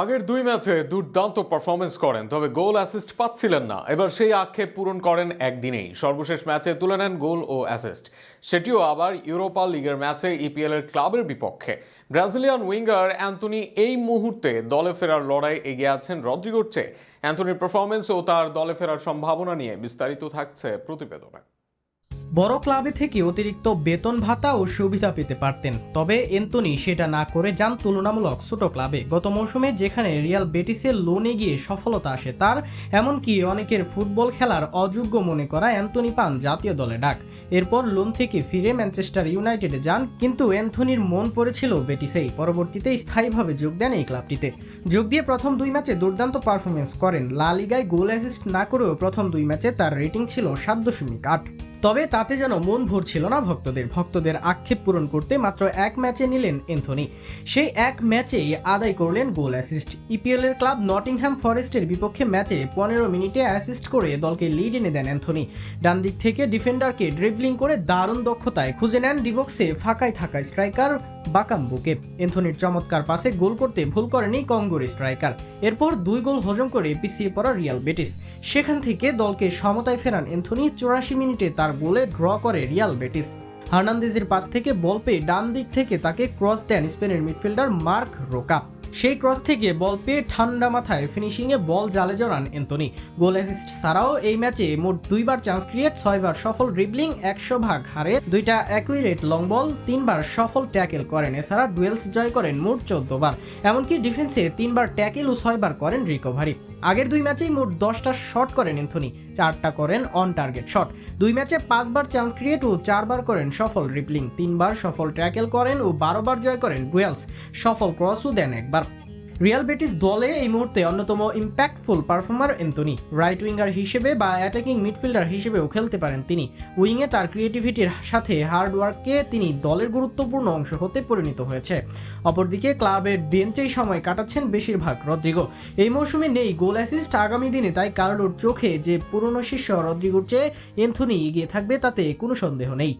আগের দুই ম্যাচে দুর্দান্ত পারফরমেন্স করেন, তবে গোল অ্যাসিস্ট পাচ্ছিলেন না। এবার সেই আক্ষেপ পূরণ করেন একদিনেই। সর্বশেষ ম্যাচে তুলে নেন গোল ও অ্যাসিস্ট সেটিও আবার ইউরোপা লিগের ম্যাচে ইপিএল এর ক্লাবের বিপক্ষে। ব্রাজিলিয়ান উইঙ্গার অ্যান্টনি এই মুহূর্তে দলে ফেরার লড়াই এগিয়ে আছেন রদ্রিগোর চেয়ে। অ্যান্টনির পারফরমেন্স ও তার দলে ফেরার সম্ভাবনা নিয়ে বিস্তারিত থাকছে প্রতিবেদনে। বড় ক্লাবে থেকে অতিরিক্ত বেতন ভাতা ও সুবিধা পেতে পারতেন। তবে এন্তনি সেটা না করে যান তুলনামূলক ছোট ক্লাবে। গত মৌসুমে যেখানে রিয়াল বেটিসের লোনে গিয়ে সফলতা আসে তার, এমনকি অনেকের ফুটবল খেলার অযোগ্য মনে করা অ্যান্টনি পান জাতীয় দলে ডাক। এরপর লোন থেকে ফিরে ম্যানচেস্টার ইউনাইটেডে যান, কিন্তু অ্যান্থনির মন পড়েছিল বেটিসেই। পরবর্তীতে স্থায়ীভাবে যোগ দেন এই ক্লাবটিতে। যোগ দিয়ে প্রথম দুই ম্যাচে দুর্দান্ত পারফরমেন্স করেন। লা লিগায় গোল অ্যাসিস্ট না করেও প্রথম দুই ম্যাচে তার রেটিং ছিল সাত দশমিক আট। তবে তাতে যেন মন ভরছিল না ভক্তদের। ভক্তদের আক্ষেপ পূরণ করতে মাত্র এক ম্যাচে নিলেন এন্থনি সেই এক ম্যাচেই আদায় করলেন গোল অ্যাসিস্ট। ইপিএল এর ক্লাব নটিংহ্যাম ফরেস্টের বিপক্ষে ম্যাচে পনেরো মিনিটে অ্যাসিস্ট করে দলকে লিড এনে দেন অ্যান্থনি। ডান দিক থেকে ডিফেন্ডারকে ড্রিবলিং করে দারুণ দক্ষতায় খুঁজে নেন ডিবক্সে ফাঁকায় থাকা স্ট্রাইকার বাকাম্বুকে। এন্থনির চমৎকার পাসে গোল করতে ভুল করেনি কঙ্গোর স্ট্রাইকার। এরপর দুই গোল হজম করে পিছিয়ে পড়া রিয়াল বেটিস। সেখান থেকে দলকে সমতায় ফেরান এন্থনি চুরাশি মিনিটে তার গোলে ড্র করে রিয়াল বেটিস। হার্নান্দেজের পাশ থেকে বল পেয়ে ডান দিক থেকে তাকে ক্রস দেন স্পেনের মিডফিল্ডার মার্ক রোকা। সেই ক্রস থেকে বল পেয়ে ঠান্ডা মাথায় ফিনিশিংয়ে বল জালে জড়ান এন্তনি গোল অ্যাসিস্ট ছাড়াও এই ম্যাচে মোট দুইবার চান্স ক্রিয়েট ছয়বার সফল ড্রিবলিং একশো ভাগ হারে, দুইটা অ্যাকুইরেট লং বল তিনবার সফল ট্যাকেল করেন। এছাড়া ডুয়েলস জয় করেন মোট চোদ্দ বার। এমনকি ডিফেন্সে তিনবার ট্যাকেল ও ছয়বার করেন রিকভারি আগের দুই ম্যাচেই মোট দশটা শট করেন এন্থনি চারটা করেন অন টার্গেট শট দুই ম্যাচে পাঁচবার চান্স ক্রিয়েট ও চারবার করেন সফল রিপলিং তিনবার সফল ট্যাকেল করেন ও বারোবার জয় করেন ডুয়েলস সফল ক্রসও দেন একবার। রিয়াল বেটিস দলে এই মুহূর্তে অন্যতম impactful performer Antony right winger হিসেবে বা অ্যাটাকিং মিডফিল্ডার হিসেবেও খেলতে পারেন তিনি। উইংয়ে তার ক্রিয়েটিভিটির সাথে হার্ডওয়ার্ককে তিনি দলের গুরুত্বপূর্ণ অংশ হতে পরিণত হয়েছে। অপরদিকে ক্লাবের বেঞ্চেই সময় কাটাচ্ছেন বেশিরভাগ রদ্রিগো। এই মৌসুমে নেই গোল অ্যাসিস্ট আগামী দিনে তাই কার্লোর চোখে যে পুরনো শিষ্য রদ্রিগোর চেয়ে এন্থনি এগিয়ে থাকবে তাতে কোনো সন্দেহ নেই।